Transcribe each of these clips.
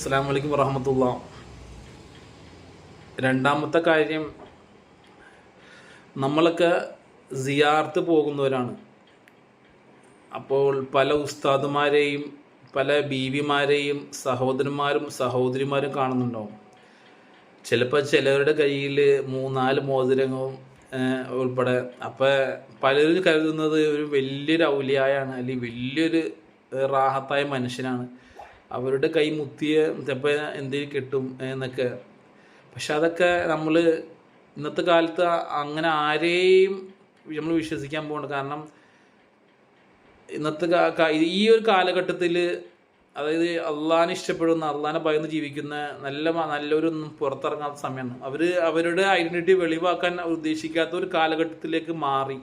അസ്സാം വലൈക്കും വറഹമത്തുള്ള. രണ്ടാമത്തെ കാര്യം നമ്മളൊക്കെ സിയാർത്ത് പോകുന്നവരാണ്. അപ്പോൾ പല ഉസ്താദുമാരെയും പല ബീവിമാരെയും സഹോദരന്മാരും സഹോദരിമാരും കാണുന്നുണ്ടാവും. ചിലപ്പോൾ ചിലവരുടെ കയ്യിൽ മൂന്നാൽ മോതിരങ്ങളും ഉൾപ്പെടെ. അപ്പോൾ പലരും കരുതുന്നത് ഒരു വലിയൊരു ഔലിയായാണ് അല്ലെങ്കിൽ വലിയൊരു റാഹത്തായ മനുഷ്യനാണ്. അവരുടെ കൈ മുത്തിയ തെപ്പ എന്തിൽ കിട്ടും എന്നൊക്കെ. പക്ഷെ അതൊക്കെ നമ്മൾ ഇന്നത്തെ കാലത്ത് അങ്ങനെ ആരെയും നമ്മൾ വിശ്വസിക്കാൻ പോകണ്ട കാരണം ഇന്നത്തെ ഈ ഒരു കാലഘട്ടത്തിൽ അതായത് അള്ളാഹിനെ ഇഷ്ടപ്പെടുന്ന അള്ളഹാനെ ഭയന്ന് ജീവിക്കുന്ന നല്ല നല്ലവരൊന്നും പുറത്തിറങ്ങാത്ത സമയമാണ്. അവർ അവരുടെ ഐഡന്റിറ്റി വെളിവാക്കാൻ ഉദ്ദേശിക്കാത്ത ഒരു കാലഘട്ടത്തിലേക്ക് മാറി.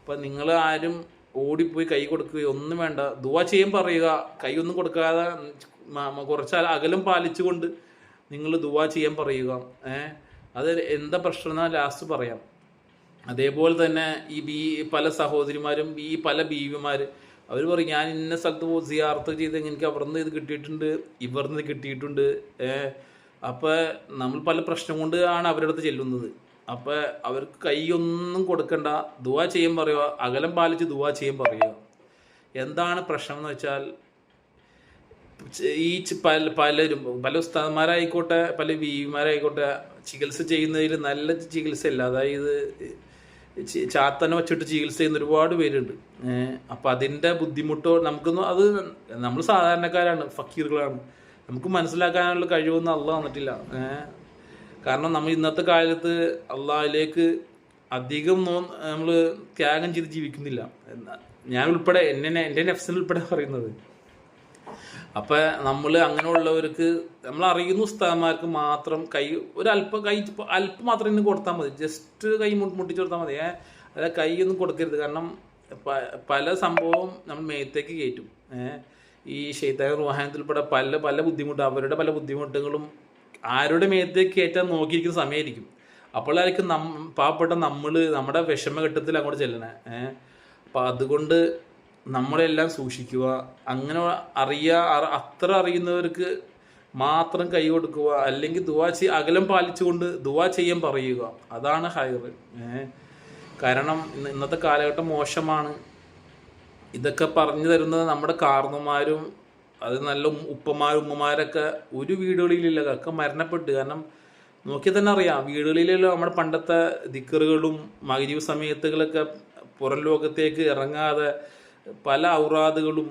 അപ്പം നിങ്ങൾ ആരും ഓടിപ്പോയി കൈ കൊടുക്കുകയോ ഒന്നും വേണ്ട. ദുവാ ചെയ്യും പറയുക. കൈ ഒന്നും കൊടുക്കാതെ കുറച്ച അകലം പാലിച്ചുകൊണ്ട് നിങ്ങൾ ദുവാ ചെയ്യാൻ പറയുക. ഏഹ് അത് എന്താ പ്രശ്നം ലാസ്റ്റ് പറയാം. അതേപോലെ തന്നെ ഈ ബി പല സഹോദരിമാരും ഈ പല ബീവിമാർ അവർ പറയും ഞാൻ ഇന്ന സ്ഥലത്ത് പോയി സിയാർത്ത് ചെയ്ത് എനിക്ക് അവിടുന്ന് ഇത് കിട്ടിയിട്ടുണ്ട് ഇവിടുന്ന് കിട്ടിയിട്ടുണ്ട്. ഏഹ് അപ്പോൾ നമ്മൾ പല പ്രശ്നം കൊണ്ട് ആണ് അവരുടെ അടുത്ത് ചെല്ലുന്നത്. അപ്പോൾ അവർക്ക് കൈയൊന്നും കൊടുക്കണ്ട. ദുവാ ചെയ്യാൻ പറയുക അകലം പാലിച്ച് ദുവാ ചെയ്യാൻ പറയുക എന്താണ് പ്രശ്നം എന്ന് വെച്ചാൽ ഈ പല പലരും പല ഉസ്താദന്മാരായിക്കോട്ടെ പല വിമാരായിക്കോട്ടെ ചികിത്സ ചെയ്യുന്നതിൽ നല്ല ചികിത്സയില്ല അതായത് ചാത്തന വെച്ചിട്ട് ചികിത്സ ചെയ്യുന്ന ഒരുപാട് പേരുണ്ട്. അപ്പൊ അതിന്റെ ബുദ്ധിമുട്ടോ നമുക്കൊന്നും അത് നമ്മൾ സാധാരണക്കാരാണ് ഫക്കീറുകളാണ്. നമുക്ക് മനസ്സിലാക്കാനുള്ള കഴിവൊന്നും അല്ല വന്നിട്ടില്ല കാരണം നമ്മൾ ഇന്നത്തെ കാലത്ത് അള്ളാഹിലേക്ക് അധികം നമ്മൾ ത്യാഗം ചെയ്ത് ജീവിക്കുന്നില്ല. ഞാൻ ഉൾപ്പെടെ എന്നെ എന്റെ നെഫ്സിന് ഉൾപ്പെടെ പറയുന്നത്. അപ്പൊ നമ്മൾ അങ്ങനെയുള്ളവർക്ക് നമ്മൾ അറിയുന്ന ഉസ്താദന്മാർക്ക് മാത്രം കൈ ഒരല്പം കൈ അല്പം മാത്രം ഇന്ന് കൊടുത്താൽ മതി. ജസ്റ്റ് കൈ മുട്ടിച്ച് കൊടുത്താൽ മതി. ഏഹ്? അതായത് കൈ ഒന്നും കൊടുക്കരുത്. കാരണം പല സംഭവവും നമ്മൾ മേത്തേക്ക് കയറ്റും. ഈ ഷെയ്ത്താൻ റുഹാനത്തിൽപ്പെടെ പല പല ബുദ്ധിമുട്ട് അവരുടെ പല ബുദ്ധിമുട്ടുകളും ആരുടെ മേത്തേക്ക് കയറ്റാൻ നോക്കിയിരിക്കുന്ന സമയമായിരിക്കും. അപ്പോഴായിരിക്കും നം പാവപ്പെട്ട നമ്മൾ നമ്മുടെ വിഷമഘട്ടത്തിൽ അങ്ങോട്ട് ചെല്ലണേ. ഏഹ് അപ്പം അതുകൊണ്ട് നമ്മളെല്ലാം സൂക്ഷിക്കുക. അങ്ങനെ അറിയാ അറ- അത്ര അറിയുന്നവർക്ക് മാത്രം കൈ കൊടുക്കുക. അല്ലെങ്കിൽ ദുവാ ചെയ് അകലം പാലിച്ചുകൊണ്ട് ദുവാ ചെയ്യാൻ പറയുക. അതാണ് ഹയർ കാരണം ഇന്ന് ഇന്നത്തെ കാലഘട്ടം മോശമാണ്. ഇതൊക്കെ പറഞ്ഞു തരുന്നത് നമ്മുടെ കാർന്നമാരും അത് നല്ല ഉപ്പമാർ ഉമ്മമാരൊക്കെ ഒരു വീടുകളിലില്ല. ഒക്കെ മരണപ്പെട്ട്. കാരണം നോക്കി തന്നെ അറിയാം. വീടുകളിലല്ലോ നമ്മുടെ പണ്ടത്തെ ദിക്കറുകളും മകരീവ് സമയത്തുകളൊക്കെ പുറം ലോകത്തേക്ക് ഇറങ്ങാതെ പല ഔറാദുകളും